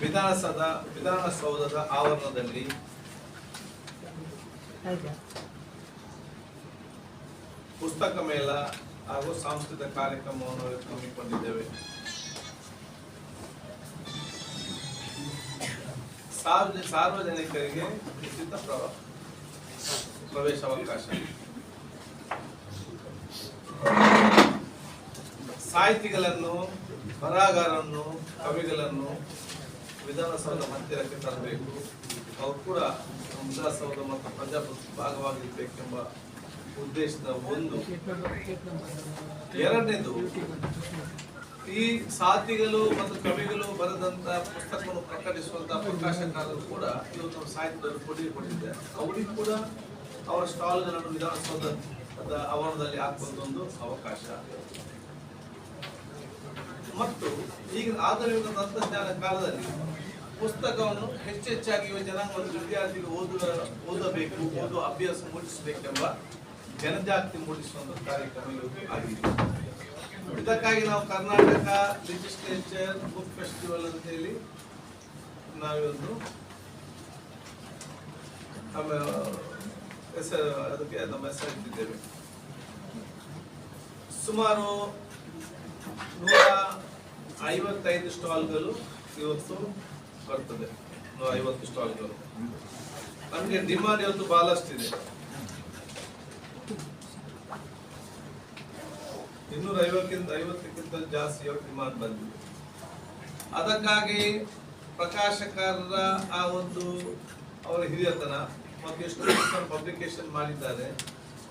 ವಿಧಾನಸೌಧ ವಿಧಾನಸೌಧದ ಆವರಣದಲ್ಲಿ ಪುಸ್ತಕ ಮೇಳ ಹಾಗೂ ಸಾಂಸ್ಕೃತಿಕ ಕಾರ್ಯಕ್ರಮವನ್ನು ಹಮ್ಮಿಕೊಂಡಿದ್ದೇವೆ. ಸಾರ್ವಜ ಸಾರ್ವಜನಿಕರಿಗೆ ಉಚಿತ ಪ್ರವೇಶ ಪ್ರವೇಶಾವಕಾಶ. ಸಾಹಿತಿಗಳನ್ನು ಬರಹಗಾರರನ್ನು ಕವಿಗಳನ್ನು ವಿಧಾನಸೌಧ ಹತ್ತಿರಕ್ಕೆ ತರಬೇಕು. ಅವರು ಕೂಡ ವಿಧಾನಸೌಧ ಮತ್ತು ಪ್ರಜಾಪ್ರಭುತ್ವ ಭಾಗವಾಗಿರಬೇಕೆಂಬ ಉದ್ದೇಶದ ಒಂದು. ಎರಡನೇದು, ಈ ಸಾತಿಗಳು ಮತ್ತು ಕವಿಗಳು ಬರೆದಂತ ಪುಸ್ತಕವನ್ನು ಪ್ರಕಟಿಸುವಂತಹ ಪ್ರಕಾಶಕರು ಕೂಡ ಇವತ್ತು ಸಾಹಿತ್ಯದಲ್ಲಿ ಕೊಡುಗೆ ಕೊಟ್ಟಿದ್ದಾರೆ. ಅವರಿಗೂ ಕೂಡ ಅವರ ಸ್ಟಾಲ್ಗಳನ್ನು ವಿಧಾನಸೌಧದ ಆವರಣದಲ್ಲಿ ಹಾಕುವಂತ ಒಂದು ಅವಕಾಶ. ಮತ್ತು ಈಗ ಆಧುನಿಕ ತಂತ್ರಜ್ಞಾನ ಕಾಲದಲ್ಲಿ ಪುಸ್ತಕವನ್ನು ಹೆಚ್ಚೆಚ್ಚಾಗಿ ಯುವ ಜನಾಂಗ ಮತ್ತು ವಿದ್ಯಾರ್ಥಿಗಳು ಓದುವ, ಓದಬೇಕು, ಓದು ಅಭ್ಯಾಸ ಮೂಡಿಸಬೇಕೆಂಬ ಜನಜಾಗೃತಿ ಮೂಡಿಸುವಂತ ಕಾರ್ಯಕ್ರಮ ಆಗಿದೆ. ಇದಕ್ಕಾಗಿ ನಾವು ಕರ್ನಾಟಕ ಲೆಜಿಸ್ಲೇಚರ್ ಬುಕ್ ಫೆಸ್ಟಿವಲ್ ಅಂತ ಹೇಳಿ ನಾವೊಂದು ನಮ್ಮ ಹೆಸರು ಅದಕ್ಕೆ ನಮ್ಮ ಹೆಸರಿಟ್ಟಿದ್ದೇವೆ ಸುಮಾರು ನೂರ ಐವತ್ತೈದು ಸ್ಟಾಲ್ಗಳು ಇವತ್ತು ಬರ್ತದೆ. ನೂರ ಐವತ್ತು ಸ್ಟಾಲ್ಗಳು. ನಮಗೆ ಡಿಮಾಂಡ್ ಇವತ್ತು ಬಹಳಷ್ಟಿದೆ ಇನ್ನೂರ ಐವತ್ತಕ್ಕಿಂತ ಐವತ್ತಕ್ಕಿಂತ ಜಾಸ್ತಿ ಡಿಮಾಂಡ್ ಬಂದಿದೆ. ಅದಕ್ಕಾಗಿ ಪ್ರಕಾಶಕರ ಆ ಒಂದು ಅವರ ಹಿರಿಯತನ ಮತ್ತು ಎಷ್ಟು ಪಬ್ಲಿಕೇಶನ್ ಮಾಡಿದ್ದಾರೆ.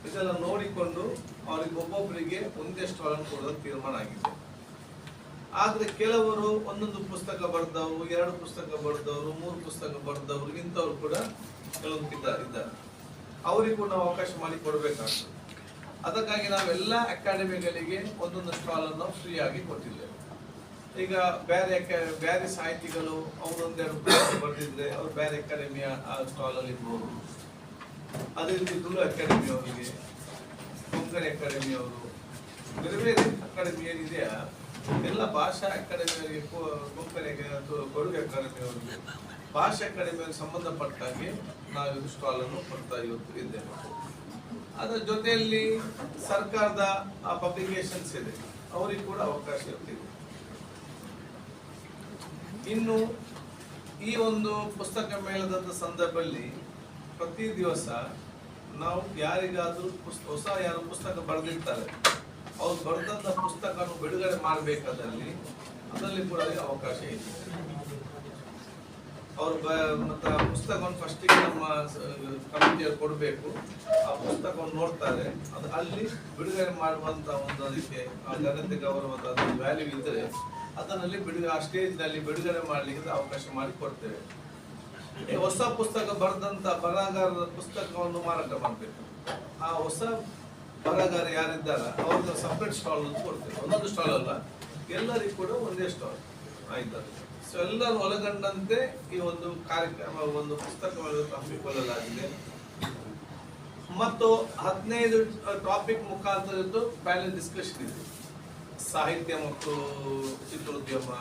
ಇದೆಲ್ಲ ನೋಡಿಕೊಂಡು ಅವರಿಗೆ ಒಬ್ಬೊಬ್ಬರಿಗೆ ಒಂದೇ ಸ್ಟಾಲ್ ಕೊಡೋದು ತೀರ್ಮಾನ ಆಗಿದೆ. ಆದ್ರೆ ಕೆಲವರು ಒಂದೊಂದು ಪುಸ್ತಕ ಬರೆದವರು, ಎರಡು ಪುಸ್ತಕ ಬರೆದವರು, ಮೂರು ಪುಸ್ತಕ ಬರೆದವರು, ಇಂಥವ್ರು ಕೂಡ ಕೆಲವೊಂದು ಇದ್ದಾರೆ. ಅವರಿಗೂ ನಾವು ಅವಕಾಶ ಮಾಡಿ ಕೊಡಬೇಕಾಗ್ತದೆ. ಅದಕ್ಕಾಗಿ ನಾವೆಲ್ಲ ಅಕಾಡೆಮಿಗಳಿಗೆ ಒಂದೊಂದು ಸ್ಟಾಲ್ ಅನ್ನು ಫ್ರೀ ಆಗಿ ಕೊಟ್ಟಿದ್ದೇವೆ. ಈಗ ಬೇರೆ ಬೇರೆ ಸಾಹಿತಿಗಳು ಅವರೊಂದೆರಡು ಪುಸ್ತಕ ಬರೆದಿದ್ರೆ ಅವ್ರು ಬೇರೆ ಅಕಾಡೆಮಿಯ ಸ್ಟಾಲ್ ಅಲ್ಲಿ ಇರ್ಬೋದು. ಅದೇ ರೀತಿ ತುಳು ಅಕಾಡೆಮಿ ಅವರಿಗೆ ಕೊಂಕಣಿ ಅಕಾಡೆಮಿ ಅವರು ಬೇರೆ ಬೇರೆ ಅಕಾಡೆಮಿ ಏನಿದೆಯಾ ಎಲ್ಲ ಭಾಷಾ ಅಕಾಡೆಮಿಯವರಿಗೆ ತು- ಕೊಡುಗೆ ಅಕಾಡೆಮಿ ಅವರಿಗೆ ಭಾಷಾ ಅಕಾಡೆಮಿಯವರಿಗೆ ಸಂಬಂಧಪಟ್ಟ ಹಾಗೆ ನಾವು ಇದು ಸ್ಟಾಲ್ ಅನ್ನು ಕೊಡ್ತಾ ಇವತ್ತು ಇದ್ದೇವೆ ಅದರ ಜೊತೆಯಲ್ಲಿ ಸರ್ಕಾರದ ಆ ಪಬ್ಲಿಕೇಶನ್ಸ್ ಇದೆ. ಅವರಿಗೆ ಕೂಡ ಅವಕಾಶ ಇರ್ತಿದೆ. ಇನ್ನು ಈ ಒಂದು ಪುಸ್ತಕ ಮೇಳದ ಸಂದರ್ಭದಲ್ಲಿ ಪ್ರತಿ ದಿವಸ ನಾವು ಯಾರಿಗಾದರೂ ಹೊಸ ಯಾರು ಪುಸ್ತಕ ಬರೆದಿರ್ತಾರೆ ಅವ್ರು ಬರೆದಂತ ಪುಸ್ತಕವನ್ನು ಬಿಡುಗಡೆ ಮಾಡಬೇಕಾದಲ್ಲಿ ಅದರಲ್ಲಿ ಕೂಡ ಅವಕಾಶ ಇದೆ. ಅವ್ರು ಮತ್ತೆ ಆ ಪುಸ್ತಕವನ್ನು ಫಸ್ಟಿಗೆ ನಮ್ಮ ಕಮಿಟಿಯಲ್ಲಿ ಕೊಡಬೇಕು. ಆ ಪುಸ್ತಕವನ್ನು ನೋಡ್ತಾರೆ. ಅದು ಅಲ್ಲಿ ಬಿಡುಗಡೆ ಮಾಡುವಂತ ಒಂದು ಅದಕ್ಕೆ, ಆ ಘನತೆ ಗೌರವದ ವ್ಯಾಲ್ಯೂ ಇದ್ರೆ ಅದರಲ್ಲಿ ಬಿಡುಗಡೆ ಆ ಸ್ಟೇಜ್ನಲ್ಲಿ ಬಿಡುಗಡೆ ಮಾಡಲಿಕ್ಕೆ ಅವಕಾಶ ಮಾಡಿ ಕೊಡ್ತೇವೆ. ಹೊಸ ಪುಸ್ತಕ ಬರೆದಂತ ಬರಹಗಾರರ ಪುಸ್ತಕವನ್ನು ಮಾರಾಟ ಮಾಡಬೇಕು. ಆ ಹೊಸ ಬರಹಗಾರ ಯಾರಿದ್ದಾರ, ಅವ್ರದ್ದು ಸಪ್ರೇಟ್ ಸ್ಟಾಲ್ ಅಂತ ಕೊಡ್ತೇವೆ. ಒಂದೊಂದು ಸ್ಟಾಲ್ ಅಲ್ಲ, ಎಲ್ಲರಿಗೂ ಕೂಡ ಒಂದೇ ಸ್ಟಾಲ್ ಆಯ್ತಾ. ಸೊ ಎಲ್ಲರೂ ಒಳಗೊಂಡಂತೆ ಈ ಒಂದು ಕಾರ್ಯಕ್ರಮ, ಒಂದು ಪುಸ್ತಕವನ್ನು ಹಮ್ಮಿಕೊಳ್ಳಲಾಗಿದೆ. ಮತ್ತು ಹದಿನೈದು ಟಾಪಿಕ್ ಮುಖಾಂತರದ್ದು ಪ್ಯಾನೆಲ್ ಡಿಸ್ಕಷನ್ ಇದೆ. ಸಾಹಿತ್ಯ ಮತ್ತು ಚಿತ್ರೋದ್ಯಮ,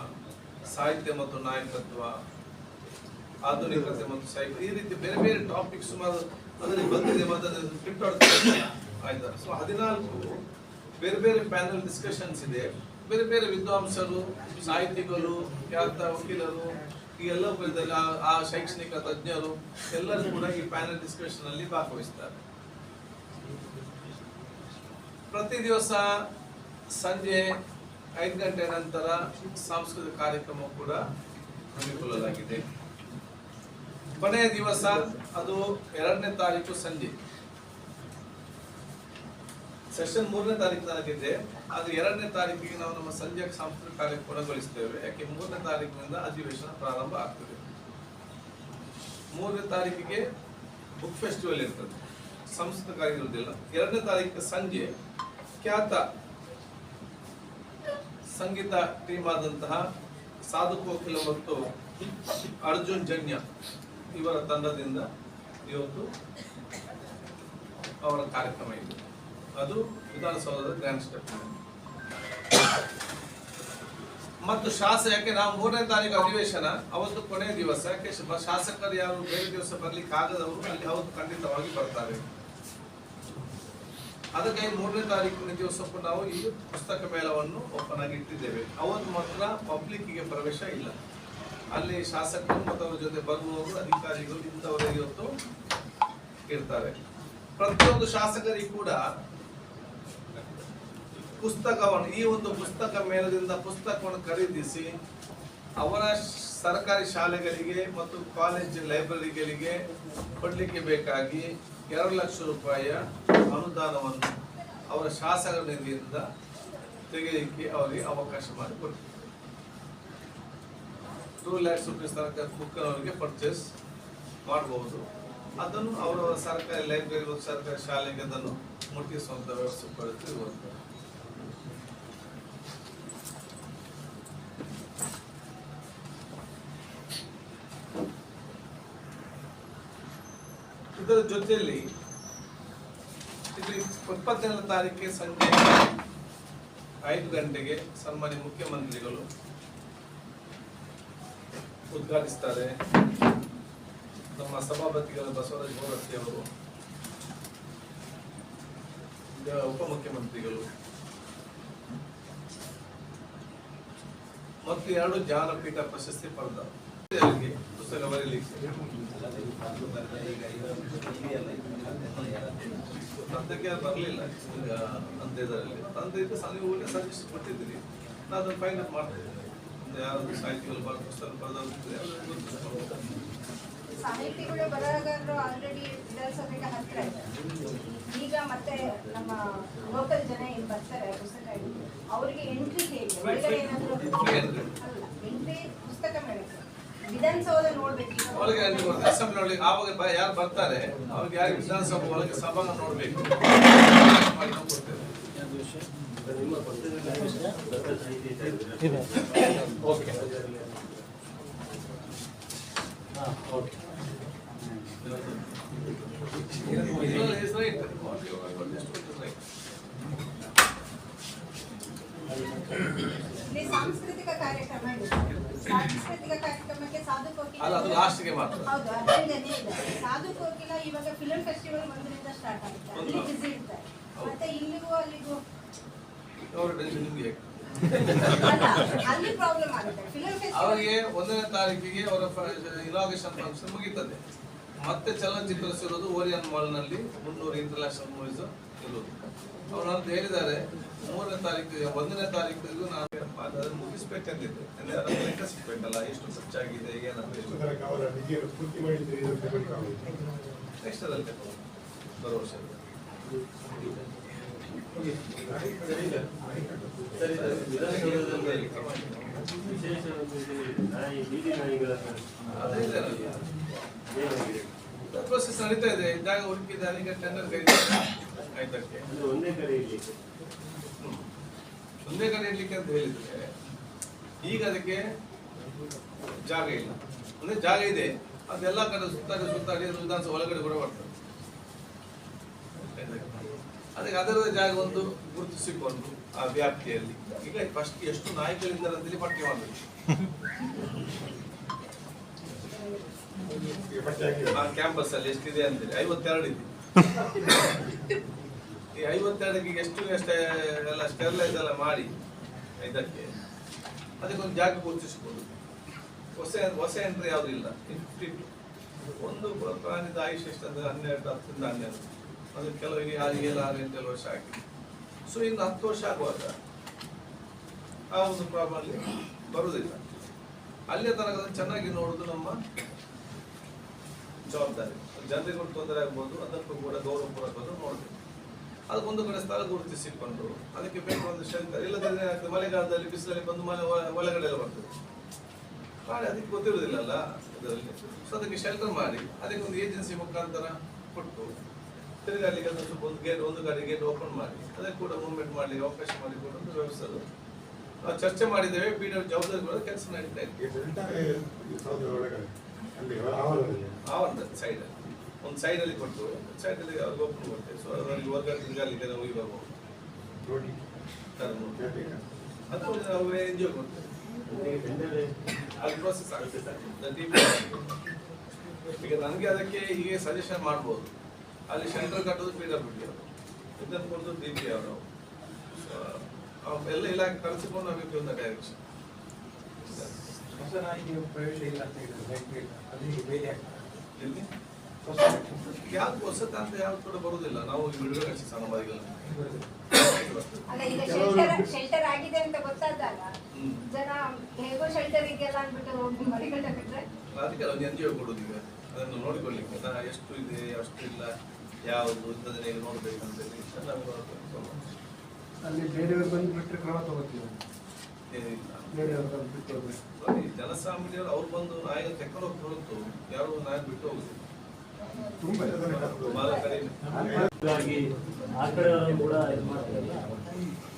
ಸಾಹಿತ್ಯ ಮತ್ತು ನಾಯಕತ್ವ, ಆಧುನಿಕತೆ ಮತ್ತು ಸಾಹಿತ್ಯ ಈ ರೀತಿ ಬೇರೆ ಬೇರೆ ಟಾಪಿಕ್ ಸುಮಾರು ಅದರಲ್ಲಿ ಬಂದಿದೆ, ಮತ್ತು ಅದನ್ನು ಪ್ರಿಂಟ್ ಆಯ್ತಾ? ಸೊ ಹದಿನಾಲ್ಕು ಬೇರೆ ಬೇರೆ ಪ್ಯಾನಲ್ ಡಿಸ್ಕಷನ್ಸ್ ಇದೆ. ಬೇರೆ ಬೇರೆ ವಿದ್ವಾಂಸರು, ಸಾಹಿತಿಗಳು, ಖ್ಯಾತ ವಕೀಲರು, ಈ ಎಲ್ಲ ಆ ಶೈಕ್ಷಣಿಕ ತಜ್ಞರು ಎಲ್ಲರೂ ಕೂಡ ಈ ಪ್ಯಾನಲ್ ಡಿಸ್ಕಷನ್ ಅಲ್ಲಿ ಭಾಗವಹಿಸ್ತಾರೆ. ಪ್ರತಿ ದಿವಸ ಸಂಜೆ ಐದು ಗಂಟೆ ನಂತರ ಸಾಂಸ್ಕೃತಿಕ ಕಾರ್ಯಕ್ರಮ ಕೂಡ ಹಮ್ಮಿಕೊಳ್ಳಲಾಗಿದೆ. ಕೊನೆಯ ದಿವಸ ಅದು ಎರಡನೇ ತಾರೀಕು ಸಂಜೆ. ಸೆಷನ್ ಮೂರನೇ ತಾರೀಕು ತನಕಿದೆ ಅದು ಎರಡನೇ ತಾರೀಕಿಗೆ ನಾವು ನಮ್ಮ ಸಂಜೆ ಸಾಂಸ್ಕೃತಿಕ ಕಾರ್ಯ ಕೊನೆಗೊಳಿಸ್ತೇವೆ ಯಾಕೆ ಮೂರನೇ ತಾರೀಕಿನಿಂದ ಅಧಿವೇಶನ ಪ್ರಾರಂಭ ಆಗ್ತದೆ. ಮೂರನೇ ತಾರೀಕಿಗೆ ಬುಕ್ ಫೆಸ್ಟಿವಲ್ ಇರ್ತದೆ. ಸಂಸ್ಕೃತ ಕಾರ್ಯ ಇರುವುದಿಲ್ಲ. ಎರಡನೇ ತಾರೀಕು ಸಂಜೆ ಖ್ಯಾತ ಸಂಗೀತ ಟೀಮ್ ಆದಂತಹ ಸಾಧು ಕೋಕಿಲ ಮತ್ತು ಅರ್ಜುನ್ ಜನ್ಯ ಇವರ ತಂಡದಿಂದ ಇವತ್ತು ಅವರ ಕಾರ್ಯಕ್ರಮ ಇದೆ. ಅದು ವಿಧಾನಸೌಧದ ಗ್ರ್ಯಾಂಡ್ ಸ್ಟೆಪ್ ಮತ್ತು ಶಾಸಕ ಯಾಕೆ ನಾವು ಮೂರನೇ ತಾರೀಕು ಅಧಿವೇಶನ, ಅವತ್ತು ಕೊನೆಯ ದಿವಸ, ಯಾಕೆ ಶಾಸಕರು ಯಾರು ಬೇರೆ ದಿವಸ ಬರ್ಲಿಕ್ಕೆ ಆಗದವರು ಅಲ್ಲಿ ಅವತ್ತು ಖಂಡಿತವಾಗಿ ಬರ್ತಾರೆ. ಅದಕ್ಕಾಗಿ ಮೂರನೇ ತಾರೀಕಿನ ದಿವಸಕ್ಕೂ ನಾವು ಈ ಪುಸ್ತಕ ಮೇಳವನ್ನು ಓಪನ್ ಆಗಿ ಇಟ್ಟಿದ್ದೇವೆ. ಅವತ್ತು ಮಾತ್ರ ಪಬ್ಲಿಕ್ಕಿಗೆ ಪ್ರವೇಶ ಇಲ್ಲ. ಅಲ್ಲಿ ಶಾಸಕರು ಮತ್ತು ಅವರ ಜೊತೆ ಬರುವವರು, ಅಧಿಕಾರಿಗಳು ಇಂಥವರೇ ಇವತ್ತು ಇರ್ತಾರೆ. ಪ್ರತಿಯೊಂದು ಶಾಸಕರಿಗೂ ಕೂಡ ಪುಸ್ತಕವನ್ನು, ಈ ಒಂದು ಪುಸ್ತಕ ಮೇಳದಿಂದ ಪುಸ್ತಕವನ್ನು ಖರೀದಿಸಿ ಅವರ ಸರ್ಕಾರಿ ಶಾಲೆಗಳಿಗೆ ಮತ್ತು ಕಾಲೇಜ್ ಲೈಬ್ರರಿಗಳಿಗೆ ಕೊಡಲಿಕ್ಕೆ ಬೇಕಾಗಿ ಎರಡು ಲಕ್ಷ ರೂಪಾಯಿಯ ಅನುದಾನವನ್ನು ಅವರ ಶಾಸಕ ನಿಧಿಯಿಂದ ತೆಗೆಯಲಿಕ್ಕೆ ಅವರಿಗೆ ಅವಕಾಶ ಮಾಡಿಕೊಡ್ತೀವಿ. ಟೂ ಲ್ಯಾಕ್ಸ್ ರುಪೀಸ್ ತನಕ ಬುಕ್ಕನ್ನು ಪರ್ಚೇಸ್ ಮಾಡಬಹುದು ಅದನ್ನು ಅವರವರ ಸರ್ಕಾರಿ ಲೈಬ್ರರಿ ಸರ್ಕಾರಿ ಶಾಲೆಗೆ ಅದನ್ನು ಮುಟ್ಟಿಸುವಂಥ ವ್ಯವಸ್ಥೆ ಪಡೆದಿರುವಂತ ಇದರ ಇಲ್ಲಿ ಇಪ್ಪತ್ತೇಳನೇ ತಾರೀಕಿಗೆ ಸಂಜೆ ಐದು ಗಂಟೆಗೆ ಸನ್ಮಾನ್ಯ ಮುಖ್ಯಮಂತ್ರಿಗಳು ಉದ್ಘಾಟಿಸ್ತಾರೆ. ನಮ್ಮ ಸಭಾಪತಿಗಳ ಬಸವರಾಜ ಅವರು ಉಪಮುಖ್ಯಮಂತ್ರಿಗಳು. ಮತ್ತು ಎರಡು ಜ್ಞಾನಪೀಠ ಪ್ರಶಸ್ತಿ ಪಡೆದ ಪುಸ್ತಕ ಬರೀಲಿಕ್ಕೆ ತಂದೆಗೆ ಬರಲಿಲ್ಲ ಅಂತ ಇದರಲ್ಲಿ. ತಂದೆ ಇದ್ದು ನೀವು ಒಳ್ಳೆ ಸಜೆಸ್ಟ್ ಕೊಟ್ಟಿದ್ದೀನಿ ನಾನು ಅದನ್ನು ಫೈಂಡ್ ಅಪ್ ಮಾಡ್ತೇನೆ. ಒಂದು ಯಾರಾದ್ರು ಸಾಹಿತಿಗಳು ಬರೋ ಪುಸ್ತಕ ಬರೆದಿದ್ರೆ ಸಾಹಿತಿಗಳು ಬರಹಗಾರರು ಆಲ್ರೆಡಿ ವಿಧಾನಸಭೆಗೆ ಹತ್ರ ಈಗ ಮತ್ತೆ ನಮ್ಮ ಲೋಕಲ್ ಜನ ಏನ್ ಬರ್ತಾರೆ ಪುಸ್ತಕ. ಅವರಿಗೆ ಎಂಟ್ರಿ ಹೇಗೆ ಎಂಟ್ರಿ ವಿಧಾನಸೌಧ ನೋಡ್ಬೇಕು. ಒಳಗೆ ಅಸೆಂಬ್ಲಿ ಒಳಗೆ ಆವಾಗ ಬ- ಯಾರು ಬರ್ತಾರೆ ಅವ್ರಿಗೆ ಯಾರು ವಿಧಾನಸಭೆ ಒಳಗೆ ಸಭಾನ ನೋಡ್ಬೇಕು ಮಾಡಿ ನಾವು ಕೊಡ್ತೇವೆ. ಇದ್ರಲ್ಲಿ is right. What you are understood is right. ಇಲ್ಲಿ ಸಾಂಸ್ಕೃತಿಕ ಕಾರ್ಯಕ್ರಮ ಇದೆ ಸಾಂಸ್ಕೃತಿಕ ಕಾರ್ಯಕ್ರಮಕ್ಕೆ ಸಾಧು ಕೋಕಿಲ ಅಲ್ಲ ಅದು ಲಾಸ್ಟ್ಗೆ ಮಾತ್ರ. ಹೌದು ಅದರಿಂದನೇ ಇದೆ ಸಾಧು ಕೋಕಿಲ ಇವಾಗ ಫಿಲ್ಮ್ ಫೆಸ್ಟಿವಲ್ ಒಂದರಿಂದ ಸ್ಟಾರ್ಟ್ ಆಗುತ್ತೆ. ಅಲ್ಲಿ. ಬಿಸಿ ಇರ್ತಾರೆ. ಮತ್ತೆ ಇಲ್ಲಿಗೂ ಅಲ್ಲಿಗೂ? ಅವ್ರ tension ನಿಮ್ಗೆ ಅಲ್ಲ, ಪ್ರಾಬ್ಲಮ್ ಆಗುತ್ತೆ. ಫಿಲ್ಮ್ ಫೆಸ್ಟಿವಲ್ ಅವರಿಗೆ ಒಂದನೇ ತಾರೀಕಿಗೆ ಅವರ ಇನಾಗ್ರೇಷನ್ ಫಂಕ್ಷನ್ ಮುಗೀತದೆ. ಮತ್ತೆ ಚಲನಚಿತ್ರ ಸಿರೋದು ಓರಿಯನ್ ಮಾಲ್ನಲ್ಲಿ ಮುನ್ನೂರು ಇಂಟರ್ನ್ಯಾಷನಲ್ ಮೂವೀಸ್ ಇರೋದು ಅವ್ರು ಅಂತ ಹೇಳಿದ್ದಾರೆ ಮೂರನೇ ತಾರೀಕು ಒಂದನೇ ತಾರೀಕಿಗೂ ನಾನು ಅದನ್ನು ಮುಗಿಸ್ಬೇಕಂತಿದ್ದೆ ಅಂದ್ರೆ ಅದರ ಲೆಕ್ಕ ಸಿಗ್ಬೇಕಲ್ಲ ಎಷ್ಟು ಖರ್ಚಾಗಿದೆ ಪೂರ್ತಿ ಮಾಡಿದ್ರೆ. ನೆಕ್ಸ್ಟ್ ಅದಲ್ಲಿ ಬರೋ ವರ್ಷ. ಪ್ರೋಸೆಸ್ ನಡೀತಾ ಇದೆ. ಇದ್ದಾಗ ಹುಡುಕಿದ್ದಾರೆ. ಈಗ ಟೆಂಡರ್ ಕೈ ಆಯ್ತಕ್ಕೆ ಒಂದೇ ಕಡೆ ಇರ್ಲಿಕ್ಕೆ. ಒಂದೇ ಕಡೆ ಇಡ್ಲಿಕ್ಕೆ ಅಂತ ಹೇಳಿದ್ರೆ ಈಗ ಅದಕ್ಕೆ ಜಾಗ ಇಲ್ಲ. ಅಂದ್ರೆ ಜಾಗ ಇದೆ ಅದೆಲ್ಲ ಕಡೆ ಸುತ್ತಾಡಿ ಸುತ್ತಾಡಿ ವಿಧಾನಸಭೆ ಒಳಗಡೆ ಕೂಡ ಬರ್ತದೆ ಅದಕ್ಕೆ ಅದರ ಜಾಗ ಒಂದು ಗುರುತಿಸಿಕೊಂಡು ಆ ವ್ಯಾಪ್ತಿಯಲ್ಲಿ. ಈಗ ಫಸ್ಟ್ ಎಷ್ಟು ನಾಯಿಗಳಿಂದ ಅಂತೇಳಿ ಪಟ್ಟಿ ಮಾಡಬೇಕು. ಕ್ಯಾಂಪಸ್ ಅಲ್ಲಿ ಎಷ್ಟಿದೆ ಅಂತೇಳಿ ಐವತ್ತೆರಡು ಇದೆ. ಈ ಐವತ್ತೆರಡಕ್ಕೆ ಎಷ್ಟು ಎಷ್ಟೇ ಎಲ್ಲ ಸ್ಟೆರ್ಲೈಸ್ ಎಲ್ಲ ಮಾಡಿ ಇದಕ್ಕೆ, ಅದಕ್ಕೊಂದು ಜಾಗ ಗುರುತಿಸ್ಬೋದು. ಹೊಸ ಹೊಸ ಎಂಟ್ರಿ ಯಾವುದು ಇಲ್ಲ. ಫಿಫ್ಟಿ ಒಂದು ಪ್ರಾಣಿದ ಆಯುಷ್ ಎಷ್ಟಂದ್ರೆ ಹನ್ನೆರಡು, ಹತ್ತರಿಂದ ಹನ್ನೆರಡು. ಅದು ಕೆಲವರಿಗೆ ಆರು, ಏಳು, ಆರು ಎಂಟು ವರ್ಷ ಆಗಿದೆ. ಸೊ ಇನ್ನು ಹತ್ತು ವರ್ಷ ಆಗುವಾಗ ಆ ಒಂದು ಪ್ರಾಬ್ಲಮ್ ಅಲ್ಲಿ ಬರುವುದಿಲ್ಲ. ಅಲ್ಲಿಯ ತನಕ ಚೆನ್ನಾಗಿ ನೋಡೋದು ನಮ್ಮ ಜವಾಬ್ದಾರಿ. ಜನರಿಗೂ ತೊಂದರೆ ಆಗ್ಬೋದು, ಅದಕ್ಕೂ ಕೂಡ ಗೌರವ ಪೂರ್ವಕ ನೋಡಬೇಕು. ಅದಕ್ಕೊಂದು ಕಡೆ ಸ್ಥಳ ಗುರುತಿಸಿಕೊಂಡು ಅದಕ್ಕೆ ಬೇಕಾದ ಒಂದು ಶೆಲ್ಟರ್ ಇಲ್ಲದಂದ್ರೆ ಏನಾಗ್ತದೆ ಮಳೆಗಾಲದಲ್ಲಿ ಬಿಸಿಲಲ್ಲಿ ಬಂದು ಮಳೆ ಒಳ- ಒಳಗಡೆ ಎಲ್ಲ ಬರ್ತದೆ. ಪ್ರಾಣಿ ಅದಕ್ಕೆ ಗೊತ್ತಿರುವುದಿಲ್ಲಲ್ಲ ಇದರಲ್ಲಿ. ಸೊ ಅದಕ್ಕೆ ಶೆಲ್ಟರ್ ಮಾಡಿ ಅದಕ್ಕೆ ಒಂದು ಏಜೆನ್ಸಿ ಮುಖಾಂತರ ಕೊಟ್ಟು ತಿರುಗಾಡ್ಲಿಕ್ಕೆ ಅದನ್ನು ಸ್ವಲ್ಪ ಒಂದು ಗೇಟ್ ಒಂದು ಗಾಡಿ ಗೇಟ್ ಓಪನ್ ಮಾಡಿ ಅದಕ್ಕೆ ಕೂಡ ಮೂವ್ಮೆಂಟ್ ಮಾಡಲಿ ಅವಕಾಶ ಮಾಡಿ ಕೂಡ ಒಂದು ವ್ಯವಸ್ಥೆ ನಾವು ಚರ್ಚೆ ಮಾಡಿದ್ದೇವೆ ಪಿ ಡಿ ಜವಾಬ್ದಾರಿ ಕೂಡ ಕೆಲಸ ನಡೀತಾ ಇದೆ. ಈ ಒಟ್ಟಾರೆ ಒಂದು ಸೈಡ್ ಅಲ್ಲಿ ಕೊಟ್ಟು ಸೈಡ್ ಅಲ್ಲಿ ಅವ್ರಿಗೆ ಓಪನ್ ಕೊಡ್ತೇವೆ ಸೊ ಅವರಿಗೆ ವರ್ಗ ಹಿಂಗೆ ನಾವು. ಕೇಳ್ಬೇಕಾ? ಅದು ಜಿ ಒ ಕೊಡ್ತೇವೆ ಅದು ಪ್ರೋಸೆಸ್ ಆಗುತ್ತೆ ಸರ್. ಈಗ ನನಗೆ ಅದಕ್ಕೆ ಹೀಗೆ ಸಜೆಷನ್ ಮಾಡ್ಬೋದು. ಅಲ್ಲಿ ಸೆಂಟ್ರಲ್ ಕಟ್ಟೋದು ಪಿ ಡಬ್ಲ್ಯೂ ಇದನ್ನು ಕೊಡೋದು ಡಿ ಪಿ ಅವರು. ಎಲ್ಲ ಇಲಾಖೆ ಕಳಿಸಿಕೊಂಡು ನಮಗೆ ಒಂದು ಡೈರೆಕ್ಷನ್ ಪ್ರವೇಶ ಇಲ್ಲ ಅಂತ ಹೇಳಿದ್ರು ಅಲ್ಲಿ ಬೇರೆ ಎಲ್ಲಿ? ಯಾವ್ದು ಹೊಸತ ಅಂತ ಯಾವ್ದು ಕೂಡ ಬರುವುದಿಲ್ಲ ನಾವು ಬಿಡುಗಡೆ ಅಲ್ಲ ಈಗ ಶೆಲ್ಟರ್ ಶೆಲ್ಟರ್ ಆಗಿದೆ ಅಂತ ಗೊತ್ತಾದಾಗ ಜನ ಹೇಗೋ ಶೆಲ್ಟರ್ ಇದೆಯಲ್ಲ ಅಂದ್ಬಿಟ್ಟು ಹೋಗಿ ಮರಿಗಂಡ ಬಿಟ್ರೆ? ಅದಕ್ಕೆ ಒಂದು ಎನ್ ಜಿ ಒ ಕೊಡೋದು ಈಗ. ಅದನ್ನು ನೋಡಿಕೊಳ್ಳಿಕ್ಕೆ ನಾ ಎಷ್ಟು ಇದೆ ಅಷ್ಟು ಇಲ್ಲ ಯಾವುದು ಇಂಥದನ್ನೇ ನೋಡ್ಬೇಕಂತ ಹೇಳಿ ನಮಗೆ ಅಲ್ಲಿ ಬೇರೆಯವರು ಬಂದು ಬಿಟ್ಟರೆ ಕ್ರಮ ತಗೋತೀವಿ. ಏನಿಲ್ಲ. ಬಂದು ಬಿಟ್ಟು ಜನಸಾಮಾನ್ಯರು ಅವ್ರು ಬಂದು ನಾಯಿಗೆ ತೆಕ್ಕೊಂಡು ಹೋಗಿ ಹೊರತು ಯಾರು ನಾಯಿ ಬಿಟ್ಟು ಹೋಗುದು.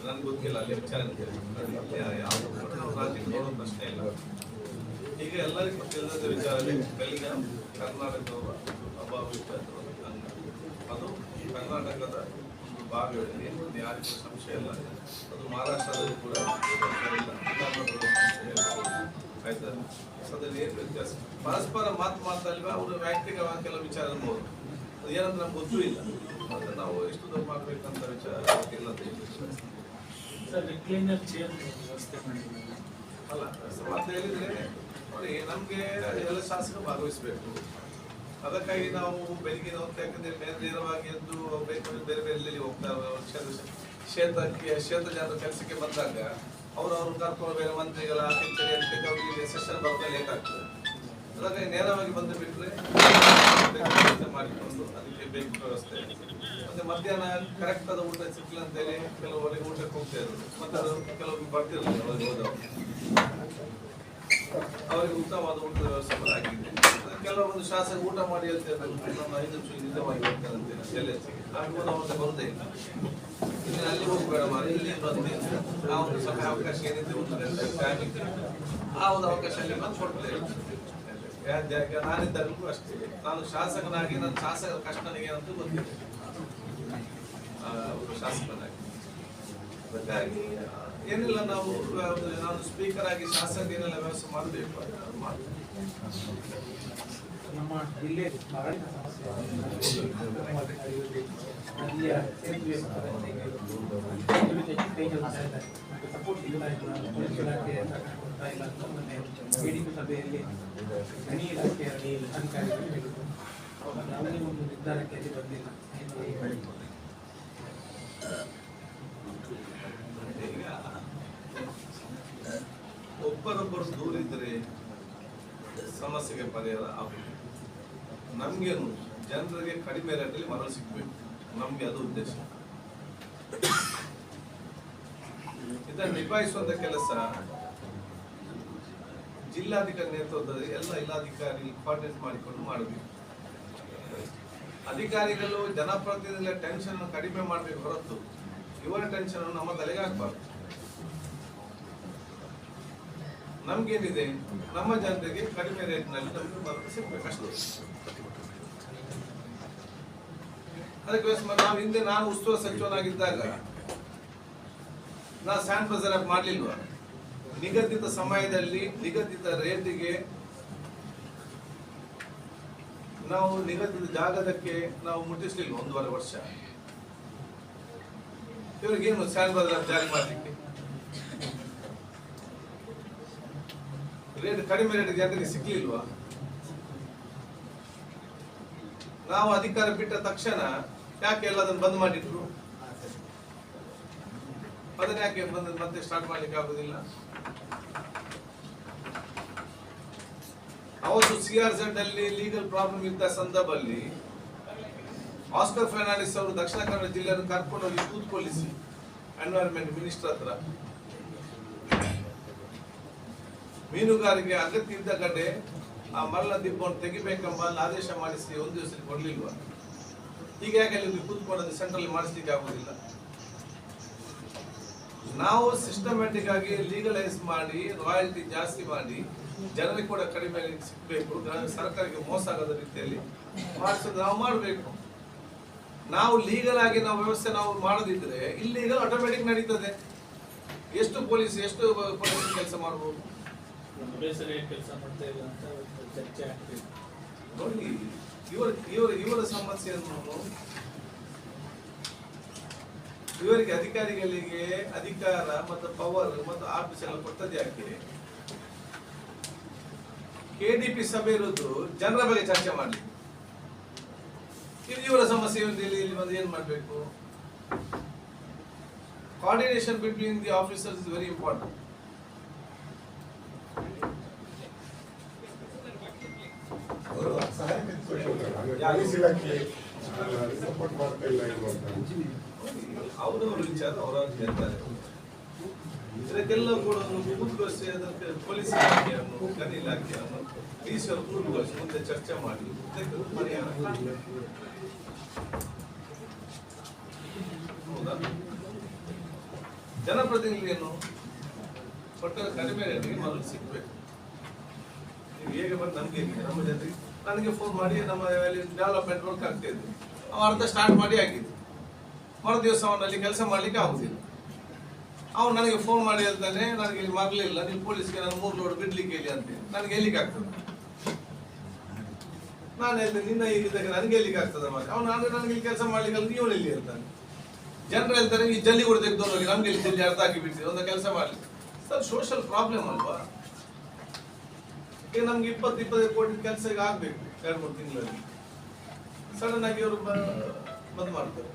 ನನ್ಗೆ ಗೊತ್ತಿಲ್ಲ, ಅಲ್ಲಿ ವಿಚಾರ ನೋಡೋ ಪ್ರಶ್ನೆ ಇಲ್ಲ ಈಗ ಎಲ್ಲರಿಗೂ ತಿಳಿದ ವಿಚಾರದಲ್ಲಿ ಬೆಳಿಗ ಕರ್ನಾಟಕದವರ ಅಭಾವಿತ. ಅದು ಕರ್ನಾಟಕದ ಒಂದು ಭಾಗವಿದೆ ಏನು ಯಾರಿಗೂ ಸಂಶಯ ಇಲ್ಲ. ಅದು ಮಹಾರಾಷ್ಟ್ರದಲ್ಲಿ ಕೂಡ. ಆಯ್ತಾ ಅದ್ರಲ್ಲಿ ಏನು ವ್ಯತ್ಯಾಸ ಪರಸ್ಪರ ಮಾತು ಮಾತಲ್ವ ಅವರು ವ್ಯಕ್ತಿಗತ ಕೆಲವು ವಿಚಾರ ಅನ್ಬೋದು ಅದು ಏನಂತ ನಮ್ಗೆ ಗೊತ್ತೂ ಇಲ್ಲ ಮತ್ತೆ ನಾವು ಎಷ್ಟು ದೂರ ಮಾಡ್ಬೇಕಂತ ವಿಚಾರ ಇಲ್ಲ ಅಲ್ಲ ಮತ್ತೆ ಹೇಳಿದ್ರೆ ನೋಡಿ ನಮ್ಗೆ ಎಲ್ಲ ಶಾಸಕರು ಭಾಗವಹಿಸಬೇಕು ಅದಕ್ಕಾಗಿ ನಾವು ಬೆಳಿಗ್ಗೆ ಹೊತ್ತು ಯಾಕಂದ್ರೆ ಬೇರೆ ನೇರವಾಗಿ ಎದ್ದು ಬೇಕು ಬೇರೆ ಬೇರೆ ಹೋಗ್ತಾ ಕ್ಷೇತ್ರ ಕ್ಷೇತ್ರಕ್ಕೆ ಕ್ಷೇತ್ರ ಜನರ ಕೆಲಸಕ್ಕೆ ಬಂದಾಗ ಅವರು ಅವ್ರು ಕರ್ಕೊಂಡು ಬೇರೆ ಮಂತ್ರಿಗಳ ಪಿಂಚಣಿ ಅಂತ ಸೆಷನ್ ಬರೋದು ಲೇಟ್ ಆಗ್ತದೆ ಅದಕ್ಕೆ ನೇರವಾಗಿ ಬಂದು ಬಿಟ್ಟರೆ ಮಾಡಿಕೊಂಡು ಅದಕ್ಕೆ ಬೇಕು ವ್ಯವಸ್ಥೆ. ಮತ್ತೆ ಮಧ್ಯಾಹ್ನ ಕರೆಕ್ಟ್ ಆದ ಊಟ ಸಿಕ್ಕಿಲ್ಲ ಅಂತೇಳಿ ಕೆಲವರಿಗೆ ಊಟಕ್ಕೆ ಹೋಗ್ತಾ ಇದ್ರು ಮತ್ತೆ ಅದು ಕೆಲವೊಬ್ಬರು ಬರ್ತಿರಲಿಲ್ಲ ಅವರಿಗೆ ಉತ್ತಮವಾದ ಊಟದ ವ್ಯವಸ್ಥೆ ಆಗಿದೆ. ಕೆಲವೊಂದು ಶಾಸಕ ಊಟ ಮಾಡಿ ಹೇಳ್ತಿರ್ತಾರೆ ನಮ್ಮ ಐದು ನಿಮಿಷ ನಿಜವಾಗಿ ಅಂತ ಎಲ್ಎಚ್ಗೆ ಅವ್ರಿಗೆ ಬರುದೇ ಇಲ್ಲ. ಇಲ್ಲಿ ಅಲ್ಲಿ ಹೋಗಬೇಡ ಮಾರಿ ಇಲ್ಲಿ ಬಂದೆ ಆ ಒಂದು ಸಮಯ ಅವಕಾಶ ಏನಿದೆ ಒಂದು ಗಂಟೆ ಟೈಮ್ ಇತ್ತು ಆ ಒಂದು ಅವಕಾಶ ಅಲ್ಲಿ ಬಂದು ಕೊಡ್ತೇವೆ. ನಾನಿದ್ದಾಗಲೂ ಅಷ್ಟೇ. ನಾನು ಶಾಸಕನಾಗಿ, ನನ್ನ ಶಾಸಕರ ಕಷ್ಟ ಅಂತೂ ಗೊತ್ತಿದೆ ಒಬ್ಬ ಶಾಸಕನಾಗಿ. ಹಾಗಾಗಿ, ಏನಿಲ್ಲ, ನಾವು ನಾನು ಸ್ಪೀಕರ್ ಆಗಿ ಶಾಸಕ ಏನೆಲ್ಲ ವ್ಯವಸ್ಥೆ ಮಾಡಬೇಕು ಅಂತ ಮಾಡ್ತೀನಿ. ನಮ್ಮ ಜಿಲ್ಲೆ ಸಮಸ್ಯೆ ಸೇತುವೆ ಸಪೋರ್ಟ್ ಇಲ್ಲ ಅಂತ ಮೊನ್ನೆ ಸಭೆಯಲ್ಲಿ ಗಣಿ ಇಲಾಖೆಯ ಅಧಿಕಾರಿಗಳು ಹೇಳಿದ್ರು ಯಾವುದೇ ಒಂದು ನಿರ್ಧಾರಕ್ಕೆ ಅಲ್ಲಿ ಬಂದಿಲ್ಲ ಒಬ್ಬರೊಬ್ಬರು ದೂರ ಇದ್ರೆ ಸಮಸ್ಯೆಗೆ ಪರಿಹಾರ ಆಗಬೇಕು ನಮಗೇನು ಜನರಿಗೆ ಕಡಿಮೆ ರೇಟಲ್ಲಿ ಮರಳು ಸಿಗಬೇಕು. ನಮಗೆ ಅದು ಉದ್ದೇಶ. ಇದನ್ನು ನಿಭಾಯಿಸುವಂತ ಕೆಲಸ ಜಿಲ್ಲಾಧಿಕಾರಿ ನೇತೃತ್ವದಲ್ಲಿ ಎಲ್ಲ ಇಲಾಧಿಕಾರಿ ಕೋಆರ್ಡಿನೇಟ್ ಮಾಡಿಕೊಂಡು ಮಾಡಬೇಕು ಅಧಿಕಾರಿಗಳು ಜನಪ್ರತಿನಿಧಿಗಳ ಟೆನ್ಷನ್ ಕಡಿಮೆ ಮಾಡಬೇಕು ಹೊರತು ಇವರ ಟೆನ್ಷನ್ ನಮ್ಮ ತಲೆಗೆ ಹಾಕ್ಬಾರ್ದು. ನಮ್ಗೇನಿದೆ, ನಮ್ಮ ಜನತೆಗೆ ಕಡಿಮೆ ರೇಟ್ನಲ್ಲಿ ನಮಗೆ ಮರಳು ಸಿಗ್ಬೇಕಷ್ಟೇ ಅದಕ್ಕೋಸ್ಕರ ನಾವು ಹಿಂದೆ ನಾನು ಉತ್ಸವ ಸಚಿವನಾಗಿದ್ದಾಗ, ನಾ ಸ್ಯಾಂಡ್ ಬಜಾರ್ ಆಗಿ ಮಾಡ್ಲಿಲ್ವಾ? ನಿಗದಿತ ಸಮಯದಲ್ಲಿ ನಿಗದಿತ ರೇಟಿಗೆ ನಾವು ನಿಗದಿತ ಜಾಗದಕ್ಕೆ ನಾವು ಮುಟ್ಟಿಸ್ಲಿಲ್ಲ ಒಂದೂವರೆ ವರ್ಷ? ಇವ್ರಿಗೇನು ಸ್ಯಾಂಡ್ ಬಜಾರ್ ಜಾರಿ ಮಾಡ್ಲಿಕ್ಕೆ? ರೇಟ್ ಕಡಿಮೆ ರೇಟ್ ಜನರಿಗೆ ಸಿಗ್ಲಿಲ್ವಾ? ನಾವು ಅಧಿಕಾರ ಬಿಟ್ಟ ತಕ್ಷಣ ಯಾಕೆ ಎಲ್ಲ ಅದನ್ನು ಬಂದ್ ಮಾಡಿದ್ರು ಅದನ್ನ ಯಾಕೆ ಬಂದ್ ಮತ್ತೆ ಸ್ಟಾರ್ಟ್ ಮಾಡ್ಲಿಕ್ಕೆ ಆಗುದಿಲ್ಲ? ಅವತ್ತು ಸಿ ಆರ್ ಝೆಡ್ ಅಲ್ಲಿ ಲೀಗಲ್ ಪ್ರಾಬ್ಲಮ್ ಇದ್ದ ಸಂದರ್ಭದಲ್ಲಿ ಆಸ್ಕರ್ ಫರ್ನಾಂಡಿಸ್ ಅವರು ದಕ್ಷಿಣ ಕನ್ನಡ ಜಿಲ್ಲೆಯನ್ನು ಕರ್ಕೊಂಡು ಹೋಗಿ ಕೂತ್ಕೊಳ್ಳಿಸಿ. ಎನ್ವೈರನ್ಮೆಂಟ್ ಮಿನಿಸ್ಟರ್ ಹತ್ರ. ಮೀನುಗಾರಿಕೆ ಅಗತ್ಯ ಇದ್ದ ಕಡೆ ಆ ಮರಳ ದಿಬ್ಬವನ್ನು ತೆಗಿಬೇಕೆಂಬ ಆದೇಶ ಮಾಡಿಸಿ ಒಂದು ದಿವಸ ಕೊಡಲಿಲ್ವ? ಯಾಕೆ ಅಲ್ಲಿ ಕೂತ್ಕೊಳ್ಳೋದು ಸೆಂಟ್ರಲ್ ಮಾಡಿಸ್ಲಿಕ್ಕೆ ಆಗುದಿಲ್ಲ? ನಾವು ಸಿಸ್ಟಮ್ಯಾಟಿಕ್ ಆಗಿ ಲೀಗಲೈಸ್ ಮಾಡಿ ರಾಯಲ್ಟಿ ಜಾಸ್ತಿ ಮಾಡಿ, ಜನರಿಗೆ ಕೂಡ ಕಡಿಮೆ ಸಿಗಬೇಕು ಸರ್ಕಾರಕ್ಕೆ ಮೋಸ ಆಗದ ರೀತಿಯಲ್ಲಿ ಮಾಡಿಸೋದು ನಾವು ಮಾಡಬೇಕು. ನಾವು ಲೀಗಲ್ ಆಗಿ ನಾವು ವ್ಯವಸ್ಥೆ ನಾವು ಮಾಡದಿದ್ರೆ ಇಲ್ಲಿ ಆಟೋಮೆಟಿಕ್ ನಡೀತದೆ. ಎಷ್ಟು ಪೊಲೀಸ್ ಎಷ್ಟು ಪೊಲೀಸ್ ಕೆಲಸ ಮಾಡ್ಬೋದು? ಒಂದೇ ಸರಿ ಕೆಲಸ ಮಾಡ್ತಾ ಇಲ್ಲ ಅಂತ ಚರ್ಚೆ ಆಗ್ತಿದೆ. ನೋಡಿ, ಇವರ ಇವರ ಇವರ ಸಮಸ್ಯೆಯನ್ನು ಇವರಿಗೆ ಅಧಿಕಾರಿಗಳಿಗೆ ಅಧಿಕಾರ ಮತ್ತು ಪವರ್ ಮತ್ತು ಆಫೀಸ್ ಎಲ್ಲ ಕೊಡ್ತದೆ ಯಾಕೆ? ಕೆಡಿಪಿ ಸಭೆ ಇರೋದು ಜನರ ಬಗ್ಗೆ ಚರ್ಚೆ ಮಾಡಲಿ. ಇವರ ಸಮಸ್ಯೆ ಇಲ್ಲಿ ಬಂದು ಏನು ಮಾಡಬೇಕು? Coordination between the officers is very important ಅವರು ಸಹಾಯಕ ಸಪೋರ್ಟ್ ಮಾಡ್ತಾ ಇಲ್ಲ ಅವರವರ ವಿಚಾರ ಅವರವ್ರು ಹೇಳ್ತಾರೆ. ಕೂಡ ಪೊಲೀಸ್ ಇಲಾಖೆಯನ್ನು, ಗಣಿ ಇಲಾಖೆಯನ್ನು ಮುಂದೆ ಚರ್ಚೆ ಮಾಡಿ. ಇದಕ್ಕೆ ಪರಿಹಾರ ಹೌದಾ? ಜನಪ್ರತಿನಿಧಿಯನ್ನು ಕೊಟ್ಟ ಕಡಿಮೆ ರೇಟಿಗೆ ಮೊದಲು ಸಿಗ್ಬೇಕು. ನೀವು ಹೇಗೆ ಬಂದು ಹೇಗೆ ನಮ್ಮ ಜೊತೆಗೆ ನನಗೆ ಫೋನ್ ಮಾಡಿ ನಮ್ಮ ಡೆವಲಪ್ಮೆಂಟ್ ವರ್ಕ್ ಆಗ್ತಿದೆ ಅವ ಅರ್ಧ ಸ್ಟಾರ್ಟ್ ಮಾಡಿ ಆಗಿದೆ ಮರು ದಿವಸ ಅವನಲ್ಲಿ ಕೆಲಸ ಮಾಡಲಿಕ್ಕೆ ಆಗುದಿಲ್ಲ. ಅವನು ನನಗೆ ಫೋನ್ ಮಾಡಿ ಹೇಳ್ತಾನೆ, ನನಗೆ ಇಲ್ಲಿ ಮರಲಿಲ್ಲ ನೀವು ಪೊಲೀಸ್ಗೆ ನಾನು ಮೂರು ಲೋಡ್ ಬಿಡ್ಲಿಕ್ಕೆ ಹೇಳಿ ಅಂತ. ನನಗೆ ಎಲ್ಲಿಗೆ ಆಗ್ತದೆ. ನಾನು ಹೇಳ್ತೇನೆ ನಿನ್ನ ಇಲ್ಲಿದ್ದಾಗ ನನಗೆ ಎಲ್ಲಿಗೆ ಆಗ್ತದೆ ಮತ್ತೆ ಅವನು, ನಾನು ನನಗೆ ಇಲ್ಲಿ ಕೆಲಸ ಮಾಡ್ಲಿಕ್ಕೆ ನೀವು ಎಲ್ಲಿ? ಹೇಳ್ತಾನೆ. ಜನರು ಹೇಳ್ತಾರೆ, ಈ ಜಲ್ಲಿ ಕೂಡ ತೆಗೆದು ನಮ್ಗೆ ಇಲ್ಲಿ ಜಲ್ಲಿ ಅರ್ಧ ಹಾಕಿ ಬಿಡ್ತೀವಿ ಒಂದು ಕೆಲಸ ಮಾಡ್ಲಿ. ಸರ್ ಸೋಷಿಯಲ್ ಪ್ರಾಬ್ಲಮ್ ಅಲ್ವಾ? ಈಗ ನಮ್ಗೆ ಇಪ್ಪತ್ತು ಇಪ್ಪತ್ತೈದು ಕೋಟಿ ಕೆಲಸ ಈಗ ಆಗ್ಬೇಕು ಎರಡು, ಮೂರು ತಿಂಗಳಲ್ಲಿ. ಸಡನ್ ಆಗಿ ಅವರು ಬಂದ್ ಮಾಡ್ತಾರೆ.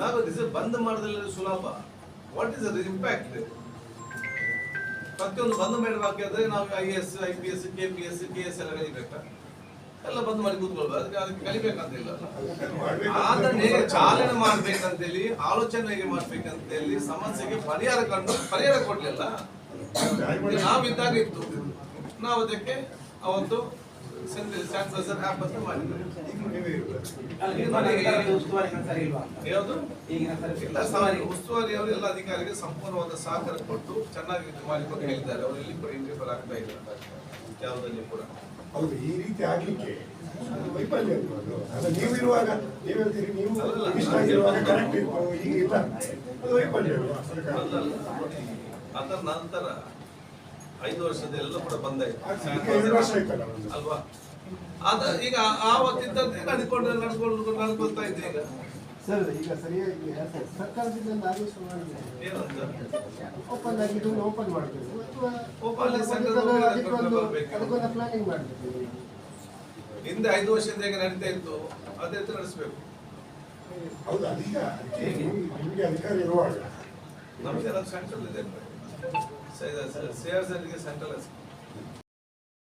ನಾವು ಬಂದ್ ಮಾಡಿದ್ರೆ ಸುಲಭ. ವಾಟ್ ಇಸ್ ಇಂಪ್ಯಾಕ್ಟ್ ಪ್ರತಿಯೊಂದು ಬಂದ್ ಮಾಡಬೇಕಾದ್ರೆ ನಾವು I S I P S K P S K S ಎಲ್ಲ ಕಲಿಬೇಕಾ? ಎಲ್ಲ ಬಂದ್ ಮಾಡಿ ಕೂತ್ಕೊಳ್ಬಾರ್ದು ಅದಕ್ಕೆ ಅದಕ್ಕೆ ಕಲಿಬೇಕಂತಿಲ್ಲ. ಅದನ್ನೇ ಚಾಲನೆ ಮಾಡ್ಬೇಕಂತೇಳಿ ಆಲೋಚನೆ ಮಾಡ್ಬೇಕಂತೇಳಿ ಸಮಸ್ಯೆಗೆ ಪರಿಹಾರ ಕಂಡು ಪರಿಹಾರ ಕೊಡ್ಲಿಲ್ಲ. ನಾವಿದ್ದಾಗ ಇತ್ತು. ನಾವು ಅದಕ್ಕೆ ಅವತ್ತು ಸ್ಯಾನಿಟೈಸರ್ ಆ್ಯಪ್ ಅಂತ ನೀವು ಉಸ್ತುವಾರಿ ಅವರು ಎಲ್ಲ ಅಧಿಕಾರಿಗೆ ಸಂಪೂರ್ಣವಾದ ಸಹಕಾರ ಕೊಟ್ಟು ಚೆನ್ನಾಗಿ ಇದು ಮಾಡಿಕೊಂಡು ಹೇಳಿದ್ದಾರೆ. ಅವರು ಇಲ್ಲಿ ಕೂಡ ಇಂಟ್ರಿಫಲ್ ಆಗ್ತಾ ಇಲ್ಲ ಯಾವುದಲ್ಲಿ ಕೂಡ. ಹೌದು ಈ ರೀತಿ ಆಗ್ಲಿಕ್ಕೆ ವೈಫಲ್ಯ ಅದು. ಅಲ್ಲ ನೀವಿರುವಾಗ ನೀವು ಹೇಳ್ತೀರಿ ನೀವು ಇಷ್ಟ ಆಗಿರುವಾಗ ಕರೆಕ್ಟ್ ಇತ್ತು ಈಗ ಇಲ್ಲ. ಅದು ವೈಫಲ್ಯ ಅಲ್ವಾ? ಅದರ ನಂತರ ಐದು ವರ್ಷದೆಲ್ಲ ಕೂಡ ಬಂದಾಯ್ತು. ಅಲ್ವಾ? ಅದ ಈಗ ಆವತ್ತಿದ್ದಂತೆ ನಡ್ಕೊಂಡು ನಡ್ಕೊಂಡು ನಡ್ಕೊಳ್ತಾ ಇದ್ದೆ ಈಗ. ಸರ್ ಈಗ ಸರಿಯಾಗಿ ಸರ್ಕಾರದಿಂದ ಆದೇಶ ಮಾಡಿದೆ ಏನಂತ? ಓಪನ್ ಆಗಿ ಓಪನ್ ಮಾಡಬೇಕು ಅಲ್ಲಿ ಅದಕ್ಕೊಂದು- ಪ್ಲಾನಿಂಗ್ ಮಾಡಬೇಕು ಹಿಂದೆ ಐದು ವರ್ಷದಿಂದ ಹೇಗೆ ನಡೀತಾ ಇತ್ತು ಅದೇ ನಡೆಸಬೇಕು. ಹೌದು ಅದೀಗ ನಿಮಗೆ ಅಧಿಕಾರ ಇರುವಾಗ. ನಮಗೆ ಸೆಂಟ್ರಲ್ ಇದೆ ಸಿ ಆರ್ ಸೆಂಟ್ರಲ್